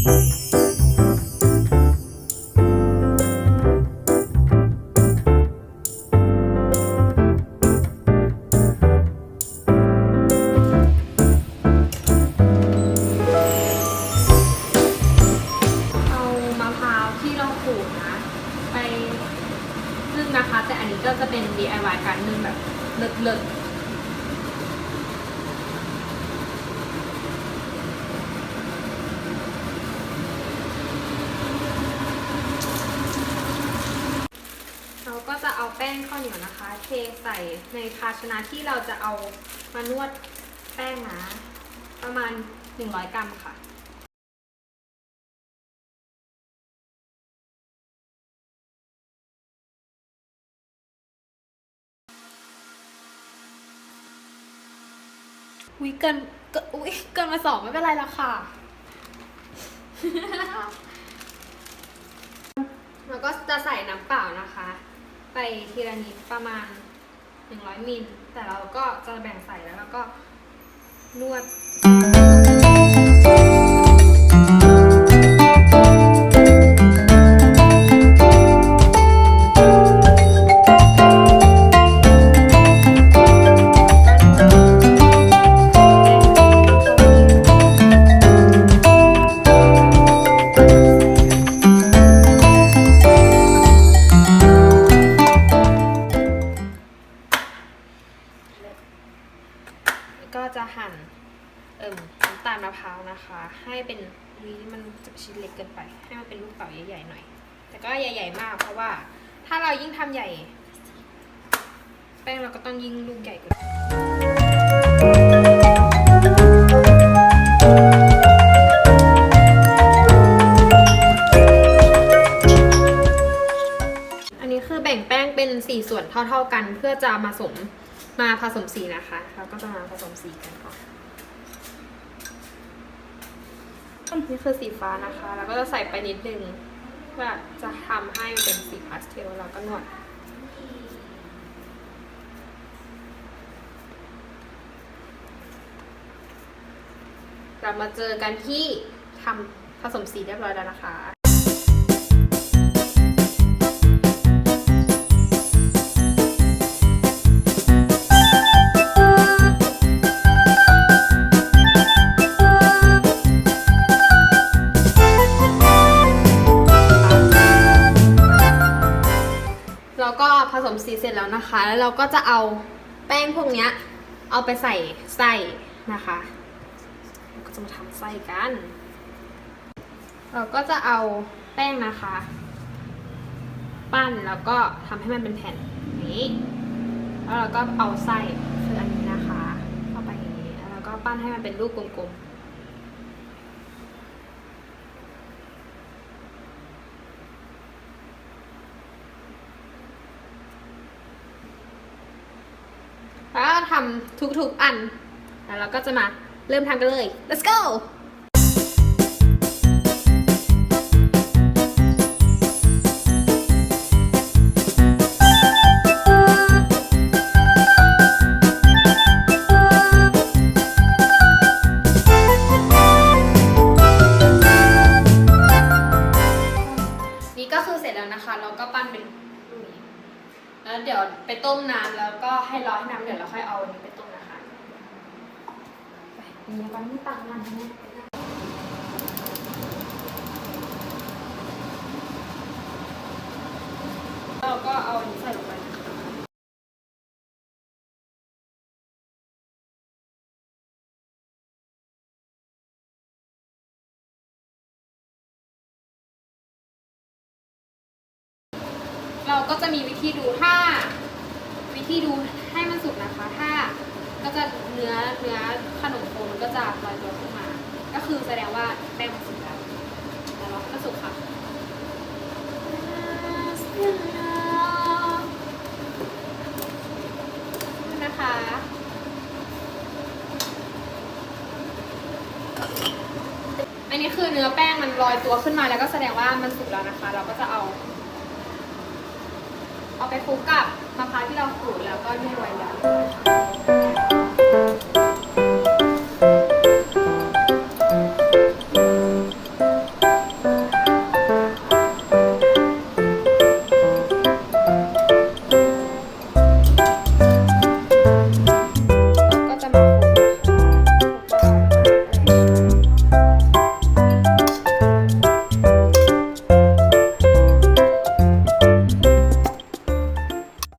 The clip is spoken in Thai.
เอามะพร้าวที่เราขูดนะ ไปนึ่งนะคะ แต่อันนี้ก็จะเป็น DIY การนึ่งแบบเลิศๆ เราก็จะเอาแป้งข้าวเหนียวนะคะ เทใส่ในภาชนะที่เราจะเอามานวดแป้งนะประมาณ 100 กรัมค่ะอุ้ยเกินเกินอุ้ยเกินมาสองไม่เป็นไรแล้วค่ะ แล้วก็จะใส่น้ำเปล่านะคะ ไปทีละนิดประมาณ 100มิลแต่เราก็จะแบ่งใส่แล้วแล้วก็นวด หั่นเอิ่มน้ำตาลมะพร้าวนะคะ ให้เป็นนี้มันจะชิ้นเล็กเกินไป ให้มันเป็นลูกเต๋าใหญ่ๆหน่อย แต่ก็ใหญ่ ๆ มากเพราะว่า ถ้าเรายิ่งทำใหญ่ แป้งเราก็ต้องยิ่งลูกใหญ่กว่าอันนี้คือแบ่งแป้งเป็นสี่ส่วนเท่า ๆกันเพื่อจะมาสม มาผสมสีนะคะ เราก็จะมาผสมสีกันก่อนนี่คือสีฟ้านะคะแล้วก็จะใส่ไปนิดนึงเพื่อจะทำให้มันเป็นสีพาสเทลแล้วก็นวดเรามาเจอกันที่ทำผสมสีเรียบร้อยแล้วนะคะ ผสมสีเสร็จแล้วนะคะ แล้วเราก็จะเอาแป้งพวกเนี้ยเอาไปใส่ไส้นะคะเราก็จะมาทำไส้กัน เราก็จะเอาแป้งนะคะ ปั้นแล้วก็ทำให้มันเป็นแผ่นนี้แล้วเราก็เอาไส้คืออันนี้นะคะ เข้าไปอย่างนี้แล้วเราก็ปั้นให้มันเป็นรูปกลมๆ แล้วก็ทำทุกๆอัน แล้วเราก็จะมาเริ่มทำกันเลย let's go นี่ก็คือเสร็จแล้วนะคะ เราก็ปั้นเป็น แล้วเดี๋ยวไปต้มน้ำแล้วก็ให้ร้อนให้น้ำเดี๋ยวเราค่อยเอาอันนี้ไปต้มนะคะไปมีวันที่ตักมันนะเราก็เอาอันนี้ใส่ลงไปนะคะ เราก็จะมีวิธีดูถ้า วิธีดูให้มันสุกนะคะ ถ้าก็จะเนื้อเนื้อขนมโคมันก็จะลอยตัวขึ้นมา ก็คือแสดงว่าแป้งมันสุกแล้วแต่เราก็สุกค่ะนะคะอันนี้คือเนื้อแป้งมันลอยตัวขึ้นมาแล้วก็แสดงว่ามันสุกแล้วนะคะ เราก็จะเอา ไปคลุกกับมะพร้าวที่เราขูดแล้วก็นวดไว้แล้ว